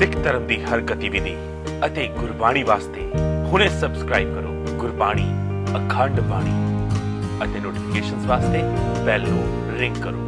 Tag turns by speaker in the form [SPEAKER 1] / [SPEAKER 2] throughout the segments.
[SPEAKER 1] ਸਿੱਖ ਧਰਮ ਦੀ ਹਰ ਗਤੀਵਿਧੀ ਅਤੇ ਗੁਰਬਾਣੀ ਵਾਸਤੇ ਹੁਣੇ ਸਬਸਕ੍ਰਾਈਬ ਕਰੋ ਗੁਰਬਾਣੀ ਅਖੰਡ ਬਾਣੀ ਅਤੇ ਨੋਟੀਫਿਕੇਸ਼ਨਸ ਵਾਸਤੇ ਬੈਲ ਨੂੰ ਰਿੰਗ ਕਰੋ।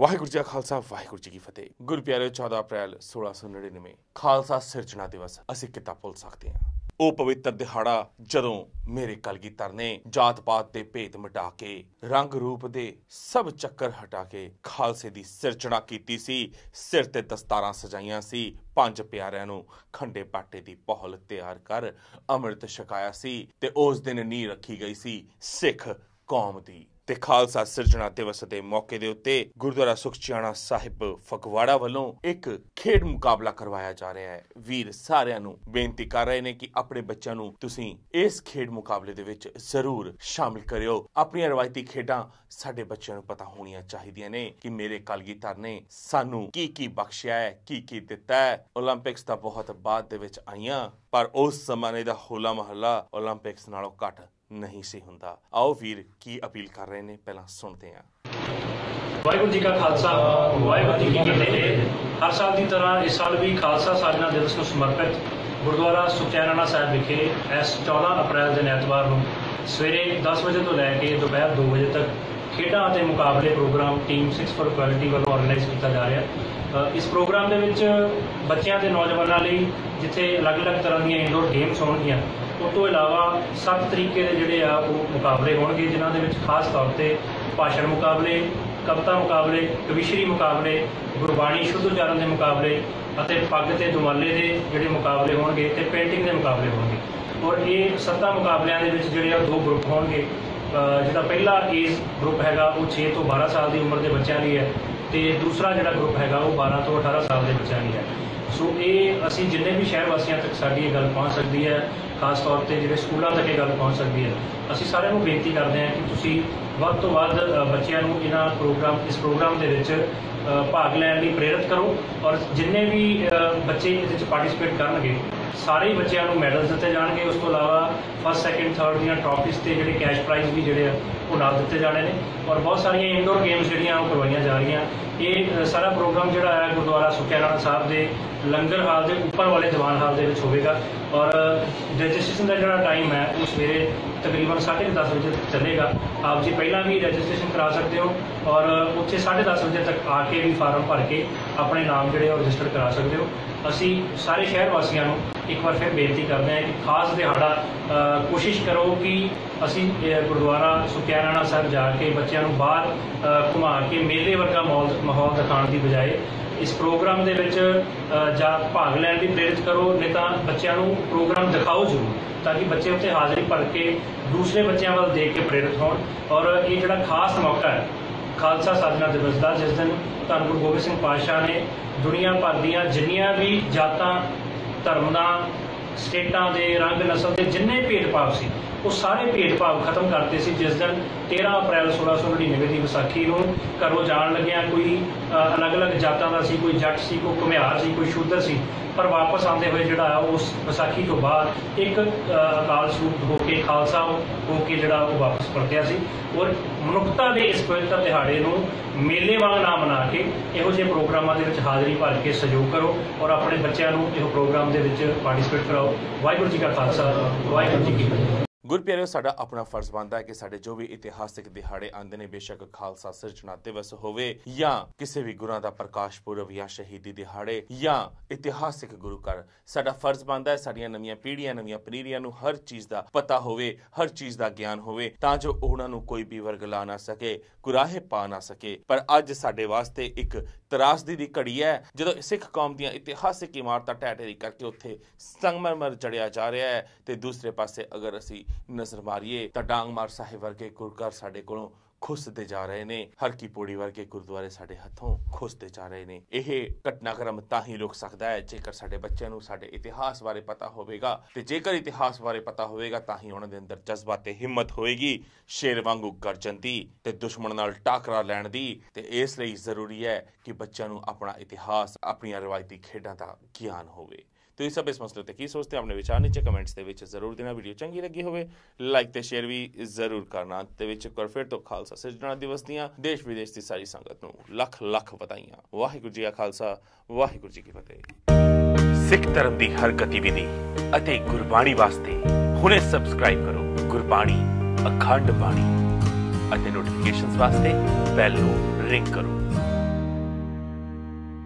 [SPEAKER 1] ਵਾਹਿਗੁਰੂ ਜੀ ਖਾਲਸਾ, ਵਾਹਿਗੁਰੂ ਜੀ ਕੀ ਫਤਿਹ। ਗੁਰ ਪਿਆਰਿਓ 14 ਅਪ੍ਰੈਲ 1699 ਖਾਲਸਾ ਸਿਰਜਣਾ ਦਿਵਸ। ਅਸੀਂ ਕਿੱਦਾਂ ਭੁੱਲ ਸਕਦੇ ਹਾਂ। ਉਹ ਪਵਿੱਤਰ ਦਿਹਾੜਾ ਜਦੋਂ ਮੇਰੇ ਕਲਗੀਧਰ ਨੇ ਜਾਤ ਪਾਤ ਦੇ ਭੇਦ ਮਿਟਾ ਕੇ ਰੰਗ ਰੂਪ ਦੇ ਸਭ ਚੱਕਰ ਹਟਾ ਕੇ ਖਾਲਸੇ ਦੀ ਸਿਰਜਣਾ ਕੀਤੀ ਸੀ, ਸਿਰ ਤੇ ਦਸਤਾਰਾਂ ਸਜਾਈਆਂ ਸੀ, ਪੰਜ ਪਿਆਰਿਆਂ ਨੂੰ ਖੰਡੇ ਪਾਟੇ ਦੀ ਪਹਲ ਤਿਆਰ ਕਰ ਅੰਮ੍ਰਿਤ ਛਕਾਇਆ ਸੀ ਤੇ ਉਸ ਦਿਨ ਨੀਂਹ ਰੱਖੀ ਗਈ ਸੀ ਸਿੱਖ ਕੌਮ ਦੀ। ਤੇ ਖਾਲਸਾ ਸਿਰਜਣਾ ਦਿਵਸ ਦੇ ਮੌਕੇ ਦੇ ਉੱਤੇ ਗੁਰਦੁਆਰਾ ਸੁਖਚਿਆਣਾ ਸਾਹਿਬ ਫਗਵਾੜਾ ਵੱਲੋਂ ਇੱਕ ਖੇਡ ਮੁਕਾਬਲਾ ਕਰਵਾਇਆ ਜਾ ਰਿਹਾ ਹੈ। ਵੀਰ ਸਾਰਿਆਂ ਨੂੰ ਬੇਨਤੀ ਕਰ ਰਹੇ ਨੇ ਕਿ ਆਪਣੇ ਬੱਚਿਆਂ ਨੂੰ ਤੁਸੀਂ ਇਸ ਖੇਡ ਮੁਕਾਬਲੇ ਦੇ ਵਿੱਚ ਜ਼ਰੂਰ ਸ਼ਾਮਿਲ ਕਰਿਓ। ਆਪਣੀਆਂ ਰਵਾਇਤੀ ਖੇਡਾਂ ਸਾਡੇ ਬੱਚਿਆਂ ਨੂੰ ਪਤਾ ਹੋਣੀਆਂ ਚਾਹੀਦੀਆਂ ਨੇ ਕਿ ਮੇਰੇ ਕਲਗੀਧਰ ਨੇ ਸਾਨੂੰ ਕੀ ਕੀ ਬਖਸ਼ਿਆ ਹੈ, ਕੀ ਕੀ ਦਿੱਤਾ ਹੈ। 올림픽ਸ ਤਾਂ ਬਹੁਤ ਬਾਅਦ ਦੇ ਵਿੱਚ ਆਈਆਂ, ਪਰ ਉਸ ਜ਼ਮਾਨੇ ਦਾ ਹੋਲਾ ਮਹੱਲਾ 올림픽ਸ ਨਾਲੋਂ ਘੱਟ ਨਹੀਂ ਸੀ ਹੁੰਦਾ। ਆਓ ਵੀਰ, ਕੀ ਅਪੀਲ ਕਰ ਰਹੇ ਨੇ? ਪਹਿਲਾਂ ਸੁਣਦੇ ਹਾਂ।
[SPEAKER 2] ਵਾਹਿਗੁਰੂ ਜੀ ਕਾ ਖਾਲਸਾ, ਵਾਹਿਗੁਰੂ ਜੀ ਕੀ ਫਤਿਹ। ਹਰ ਸਾਲ ਦੀ ਤਰ੍ਹਾਂ ਇਸ ਸਾਲ ਵੀ ਖਾਲਸਾ ਸਾਜਨਾ ਦਿਵਸ ਨੂੰ ਸਮਰਪਿਤ ਗੁਰਦੁਆਰਾ ਸੁਖਚੈਨਣਾ ਸਾਹਿਬ ਵਿਖੇ ਇਸ 14 ਅਪ੍ਰੈਲ ਦਿਨ ਐਤਵਾਰ ਨੂੰ ਸਵੇਰੇ 10 ਵਜੇ ਤੋਂ ਲੈ ਕੇ ਦੁਪਹਿਰ 2 ਵਜੇ ਤੱਕ ਖੇਡਾਂ ਅਤੇ ਮੁਕਾਬਲੇ ਪ੍ਰੋਗਰਾਮ ਟੀਮ 6 ਫॉर ਕੁਆਲਿਟੀ ਵੱਲੋਂ ਆਰਗੇਨਾਈਜ਼ ਕੀਤਾ ਜਾ ਰਿਹਾ। ਇਸ ਪ੍ਰੋਗਰਾਮ ਦੇ ਵਿੱਚ ਬੱਚਿਆਂ ਤੇ ਨੌਜਵਾਨਾਂ ਲਈ ਜਿੱਥੇ ਅਲੱਗ-ਅਲੱਗ ਤਰ੍ਹਾਂ ਦੀਆਂ ਇਨਡੋਰ ਗੇਮਸ ਹੋਣਗੀਆਂ ਉਸ ਤੋਂ ਇਲਾਵਾ ਸੱਤ ਤਰੀਕੇ ਦੇ ਜਿਹੜੇ ਆ ਉਹ ਮੁਕਾਬਲੇ ਹੋਣਗੇ, ਜਿਨ੍ਹਾਂ ਦੇ ਵਿੱਚ ਖਾਸ ਤੌਰ ਤੇ ਭਾਸ਼ਣ ਮੁਕਾਬਲੇ, ਕਵਿਤਾ ਮੁਕਾਬਲੇ, ਕਵਿਸ਼ਰੀ ਮੁਕਾਬਲੇ, ਗੁਰਬਾਣੀ ਸ਼ੁੱਧ ਉਚਾਰਨ ਦੇ ਮੁਕਾਬਲੇ ਅਤੇ ਪੱਗ ਤੇ ਦੁਮਾਲੇ ਦੇ ਜਿਹੜੇ ਮੁਕਾਬਲੇ ਹੋਣਗੇ ਤੇ ਪੇਂਟਿੰਗ ਦੇ ਮੁਕਾਬਲੇ ਹੋਣਗੇ। ਔਰ ਇਹ ਸੱਤਾਂ ਮੁਕਾਬਲਿਆਂ ਦੇ ਵਿੱਚ ਜਿਹੜੇ ਆ ਦੋ ਗਰੁੱਪ ਹੋਣਗੇ। ਜਿਹੜਾ ਪਹਿਲਾ ਏਜ ਗਰੁੱਪ ਹੈਗਾ, ਉਹ 6 ਤੋਂ 12 ਸਾਲ ਦੀ ਉਮਰ ਦੇ ਬੱਚਿਆਂ ਲਈ ਹੈ ਤੇ ਦੂਸਰਾ ਜਿਹੜਾ ਗਰੁੱਪ ਹੈਗਾ, ਉਹ 12 ਤੋਂ 18 ਸਾਲ ਦੇ ਬੱਚਿਆਂ ਲਈ ਹੈ। ਸੋ ਇਹ ਅਸੀਂ ਜਿੰਨੇ ਵੀ ਸ਼ਹਿਰ ਵਾਸੀਆਂ ਤੱਕ ਸਾਡੀ ਇਹ ਗੱਲ ਪਹੁੰਚ ਸਕਦੀ ਹੈ ਖਾਸ ਤੌਰ ਤੇ ਜਿਹੜੇ ਸਕੂਲਾਂ ਤੱਕ ਇਹ ਗੱਲ ਪਹੁੰਚ ਸਕਦੀ ਹੈ। ਅਸੀਂ ਸਾਰਿਆਂ ਨੂੰ ਬੇਨਤੀ ਕਰਦੇ ਹਾਂ ਕਿ ਤੁਸੀਂ ਵੱਧ ਤੋਂ ਵੱਧ ਬੱਚਿਆਂ ਨੂੰ ਇਹਨਾਂ ਪ੍ਰੋਗਰਾਮ, ਇਸ ਪ੍ਰੋਗਰਾਮ ਦੇ ਵਿੱਚ ਭਾਗ ਲੈਣ ਲਈ ਪ੍ਰੇਰਿਤ ਕਰੋ ਔਰ ਜਿੰਨੇ ਵੀ ਬੱਚੇ ਇਹਦੇ ਵਿੱਚ ਪਾਰਟਿਸਿਪੇਟ ਕਰਨਗੇ, ਸਾਰੇ ਹੀ ਬੱਚਿਆਂ ਨੂੰ ਮੈਡਲਸ ਦਿੱਤੇ ਜਾਣਗੇ। ਉਸ ਤੋਂ ਇਲਾਵਾ ਫਸਟ ਸੈਕਿੰਡ ਥਰਡ ਦੀਆਂ ਟਰਾਫੀਜ਼ ਤੇ ਜਿਹੜੇ ਕੈਸ਼ ਪ੍ਰਾਈਜ਼ ਵੀ ਜਿਹੜੇ ਆ, ਉਹ ਨਾਲ ਦਿੱਤੇ ਜਾਣੇ ਨੇ ਔਰ ਬਹੁਤ ਸਾਰੀਆਂ ਇਨਡੋਰ ਗੇਮਸ ਜਿਹੜੀਆਂ ਉਹ ਕਰਵਾਈਆਂ ਜਾ ਰਹੀਆਂ। ਇਹ ਸਾਰਾ ਪ੍ਰੋਗਰਾਮ ਜਿਹੜਾ ਹੈ ਗੁਰਦੁਆਰਾ ਸੁਖਿਆਣਾ ਸਾਹਿਬ ਦੇ ਲੰਗਰ ਹਾਲ ਦੇ ਉੱਪਰ ਵਾਲੇ ਦੀਵਾਨ ਹਾਲ ਦੇ ਵਿੱਚ ਹੋਵੇਗਾ ਔਰ ਰਜਿਸਟ੍ਰੇਸ਼ਨ ਦਾ ਜਿਹੜਾ ਟਾਈਮ ਹੈ ਉਹ ਸਵੇਰੇ ਤਕਰੀਬਨ 10:30 ਵਜੇ ਤੱਕ ਚੱਲੇਗਾ। ਆਪ ਜੀ ਪਹਿਲਾਂ ਵੀ ਰਜਿਸਟ੍ਰੇਸ਼ਨ ਕਰਾ ਸਕਦੇ ਹੋ ਔਰ ਉੱਥੇ 10:30 ਵਜੇ ਤੱਕ ਆ ਕੇ ਵੀ ਫਾਰਮ ਭਰ ਕੇ ਆਪਣੇ ਨਾਮ ਜਿਹੜੇ ਉਹ ਰਜਿਸਟਰ ਕਰਾ ਸਕਦੇ ਹੋ। ਅਸੀਂ ਸਾਰੇ ਸ਼ਹਿਰ ਵਾਸੀਆਂ ਨੂੰ ਇੱਕ ਵਾਰ ਫਿਰ ਬੇਨਤੀ ਕਰਦੇ ਹਾਂ ਕਿ ਖਾਸ ਦਿਹਾੜਾ ਕੋਸ਼ਿਸ਼ ਕਰੋ ਕਿ ਅਸੀਂ ਇਹ ਗੁਰਦੁਆਰਾ ਸੁਖਿਆਣਾ ਸਾਹਿਬ ਜਾ ਕੇ ਬੱਚਿਆਂ ਨੂੰ ਬਾਹਰ ਅ, ਘੁਮਾ ਕੇ ਮੇਲੇ ਵਰਗਾ ਮਾਹੌਲ ਮਾਹੌਲ ਦਿਖਾਉਣ ਦੀ ਬਜਾਏ ਇਸ ਪ੍ਰੋਗਰਾਮ ਦੇ ਵਿੱਚ ਅ, ਭਾਗ ਲੈਣ ਦੀ ਪ੍ਰੇਰਿਤ ਕਰੋ ਨਹੀਂ ਤਾਂ ਬੱਚਿਆਂ ਨੂੰ ਪ੍ਰੋਗਰਾਮ ਦਿਖਾਓ ਜ਼ਰੂਰ ਤਾਂ ਕਿ ਬੱਚੇ ਉੱਥੇ ਹਾਜ਼ਰੀ ਭਰ ਕੇ ਦੂਸਰੇ ਬੱਚਿਆਂ ਵੱਲ ਦੇਖ ਕੇ ਪ੍ਰੇਰਿਤ ਹੋਣ। ਔਰ ਇਹ ਜਿਹੜਾ ਖਾਸ ਮੌਕਾ ਹੈ ਖਾਲਸਾ ਸਾਜਨਾ ਦਿਵਸ ਦਾ ਜਿਸ ਦਿਨ ਧੰਨ ਗੁਰੂ ਗੋਬਿੰਦ ਸਿੰਘ ਪਾਤਸ਼ਾਹ ਨੇ ਦੁਨੀਆ ਭਰ ਦੀਆਂ ਜਿੰਨੀਆਂ ਵੀ ਜਾਤਾਂ ਧਰਮਾਂ ਸਟੇਟਾਂ ਦੇ ਰੰਗ ਨਸਲ ਦੇ ਜਿੰਨੇ ਭੇਦਭਾਵ ਸੀ ਉਹ ਸਾਰੇ ਭੇਦਭਾਵ ਖਤਮ ਕਰਤੇ ਸੀ। ਜਿਸ ਦਿਨ 13 ਅਪ੍ਰੈਲ 1699 ਦੀ ਵਿਸਾਖੀ ਨੂੰ ਘਰੋਂ ਜਾਣ ਲੱਗਿਆ ਕੋਈ ਅਲੱਗ-ਅਲੱਗ ਜਾਤਾਂ ਦਾ ਸੀ, ਕੋਈ ਜੱਟ ਸੀ, ਕੋਈ ਘੁਮਿਆਰ ਸੀ, ਕੋਈ ਸ਼ੂਦਰ ਸੀ। ਪਰ ਵਾਪਸ ਆਉਂਦੇ ਹੋਏ ਜਿਹੜਾ ਉਸ ਵਿਸਾਖੀ ਤੋਂ ਬਾਅਦ ਇੱਕ ਅਕਾਲ ਸਰੂਪ ਹੋ ਕੇ, ਖਾਲਸਾ ਹੋ ਕੇ ਜਿਹੜਾ ਉਹ ਵਾਪਸ ਪਰਤਿਆ ਸੀ। ਔਰ ਮਨੁੱਖਤਾ ਦੇ ਇਸ ਪਵਿੱਤਰ ਦਿਹਾੜੇ ਨੂੰ ਮੇਲੇ ਵਾਲਾ ਨਾ ਮਨਾ ਕੇ ਇਹੋ ਜਿਹੇ ਪ੍ਰੋਗਰਾਮਾਂ ਦੇ ਵਿੱਚ ਹਾਜ਼ਰੀ ਭਰ ਕੇ ਸਹਿਯੋਗ ਕਰੋ ਔਰ ਆਪਣੇ ਬੱਚਿਆਂ ਨੂੰ ਇਹ ਪ੍ਰੋਗਰਾਮ ਦੇ ਵਿੱਚ ਪਾਰਟਿਸਿਪੇਟ ਕਰਾਓ। ਵਾਹਿਗੁਰੂ ਜੀ ਕਾ ਖਾਲਸਾ, ਵਾਹਿਗੁਰੂ ਜੀ ਕੀ ਫਤਿਹ।
[SPEAKER 1] ਗੁਰਪਿਆਰਿਓ ਸਾਡਾ ਆਪਣਾ ਫਰਜ਼ ਬਣਦਾ ਹੈ ਕਿ ਸਾਡੇ ਜੋ ਵੀ ਇਤਿਹਾਸਿਕ ਦਿਹਾੜੇ ਆਉਂਦੇ ਨੇ, ਬੇਸ਼ੱਕ ਖਾਲਸਾ ਸਿਰਜਣਾ ਦਿਵਸ ਹੋਵੇ ਜਾਂ ਕਿਸੇ ਵੀ ਗੁਰਾਂ ਦਾ ਪ੍ਰਕਾਸ਼ ਪੁਰਬ ਜਾਂ ਸ਼ਹੀਦੀ ਦਿਹਾੜੇ ਜਾਂ ਇਤਿਹਾਸਿਕ ਗੁਰੂ ਘਰ, ਸਾਡਾ ਫਰਜ਼ ਬਣਦਾ ਹੈ ਸਾਡੀਆਂ ਨਵੀਆਂ ਪੀੜ੍ਹੀਆਂ, ਨਵੀਆਂ ਪਨੀਰੀਆਂ ਨੂੰ ਹਰ ਚੀਜ਼ ਦਾ ਪਤਾ ਹੋਵੇ, ਹਰ ਚੀਜ਼ ਦਾ ਗਿਆਨ ਹੋਵੇ, ਤਾਂ ਜੋ ਉਹਨਾਂ ਨੂੰ ਕੋਈ ਵੀ ਵਰਗ ਲਾ ਨਾ ਸਕੇ, ਕੁਰਾਹੇ ਪਾ ਨਾ ਸਕੇ। ਪਰ ਅੱਜ ਸਾਡੇ ਵਾਸਤੇ ਇੱਕ ਤਰਾਸਦੀ ਦੀ ਘੜੀ ਹੈ, ਜਦੋਂ ਸਿੱਖ ਕੌਮ ਦੀਆਂ ਇਤਿਹਾਸਿਕ ਇਮਾਰਤਾਂ ਢਹਿ ਢੇਰੀ ਕਰਕੇ ਉੱਥੇ ਸੰਗਮਰਮਰ ਜੜਿਆ ਜਾ ਰਿਹਾ ਹੈ ਤੇ ਦੂਸਰੇ ਪਾਸੇ ਅਗਰ ਅਸੀਂ ਨਜ਼ਰ ਮਾਰੀਏ ਤਾਂ ਡਾਂਗਮਾਰ ਸਾਹਿਬ ਵਰਗੇ ਗੁਰਘਰ ਸਾਡੇ ਕੋਲੋਂ ਖੁੱਸਦੇ ਜਾ ਰਹੇ ਨੇ। ਹਰ ਕੀ ਵਰਗੇ ਗੁਰਦੁਆਰੇ ਸਾਡੇ ਹੱਥੋਂ ਖੁੱਸਦੇ ਜਾ ਰਹੇ ਨੇ। ਇਹ ਘਟਨਾਕ੍ਰਮ ਤਾਂ ਹੀ ਰੁਕ ਸਕਦਾ ਹੈ, ਜੇਕਰ ਸਾਡੇ ਬੱਚਿਆਂ ਨੂੰ ਸਾਡੇ ਇਤਿਹਾਸ ਬਾਰੇ ਪਤਾ ਹੋਵੇਗਾ ਤੇ ਜੇਕਰ ਇਤਿਹਾਸ ਬਾਰੇ ਪਤਾ ਹੋਵੇਗਾ ਤਾਂ ਹੀ ਉਹਨਾਂ ਦੇ ਅੰਦਰ ਜਜ਼ਬਾ ਤੇ ਹਿੰਮਤ ਹੋਏਗੀ। ਸ਼ੇਰ ਵਾਂਗੂ ਗਰਜਨ ਦੀ ਤੇ ਦੁਸ਼ਮਣ ਨਾਲ ਟਾਕਰਾ ਲੈਣ ਦੀ ਤੇ ਇਸ ਲਈ ਜ਼ਰੂਰੀ ਹੈ ਕਿ ਬੱਚਿਆਂ ਨੂੰ ਆਪਣਾ ਇਤਿਹਾਸ, ਆਪਣੀਆਂ ਰਵਾਇਤੀ ਖੇਡਾਂ ਦਾ ਗਿਆਨ ਹੋਵੇ। ਤੁਸੀਂ ਸਭ ਇਸ ਮਸਲੇ ਤੇ ਕੀ ਸੋਚਦੇ ਹੋ ਆਪਣੇ ਵਿਚਾਰ ਨੀਚੇ ਕਮੈਂਟਸ ਦੇ ਵਿੱਚ ਜ਼ਰੂਰ ਦੇਣਾ ਵੀਡੀਓ ਚੰਗੀ ਲੱਗੀ ਹੋਵੇ ਲਾਈਕ ਤੇ ਸ਼ੇਅਰ ਵੀ ਜ਼ਰੂਰ ਕਰਨਾ ਤੇ ਵਿੱਚ ਇੱਕ ਵਾਰ ਫਿਰ ਤੋਂ ਖਾਲਸਾ ਸਿਰਜਣਾ ਦਿਵਸ ਦੀਆਂ ਦੇਸ਼ ਵਿਦੇਸ਼ ਦੀ ਸਾਰੀ ਸੰਗਤ ਨੂੰ ਲੱਖ ਲੱਖ ਵਧਾਈਆਂ ਵਾਹਿਗੁਰੂ ਜੀ ਕਾ ਖਾਲਸਾ ਵਾਹਿਗੁਰੂ ਜੀ ਕੀ ਫਤਿਹ ਸਿੱਖ ਧਰਮ ਦੀ ਹਰ ਗਤੀਵਿਧੀ ਅਤੇ ਗੁਰਬਾਣੀ ਵਾਸਤੇ ਹੁਣੇ ਸਬਸਕ੍ਰਾਈਬ ਕਰੋ ਗੁਰਬਾਣੀ ਅਖੰਡ ਬਾਣੀ ਅਤੇ ਨੋਟੀਫਿਕੇਸ਼ਨਸ ਵਾਸਤੇ ਬੈਲ ਨੂੰ ਰਿੰਗ ਕਰੋ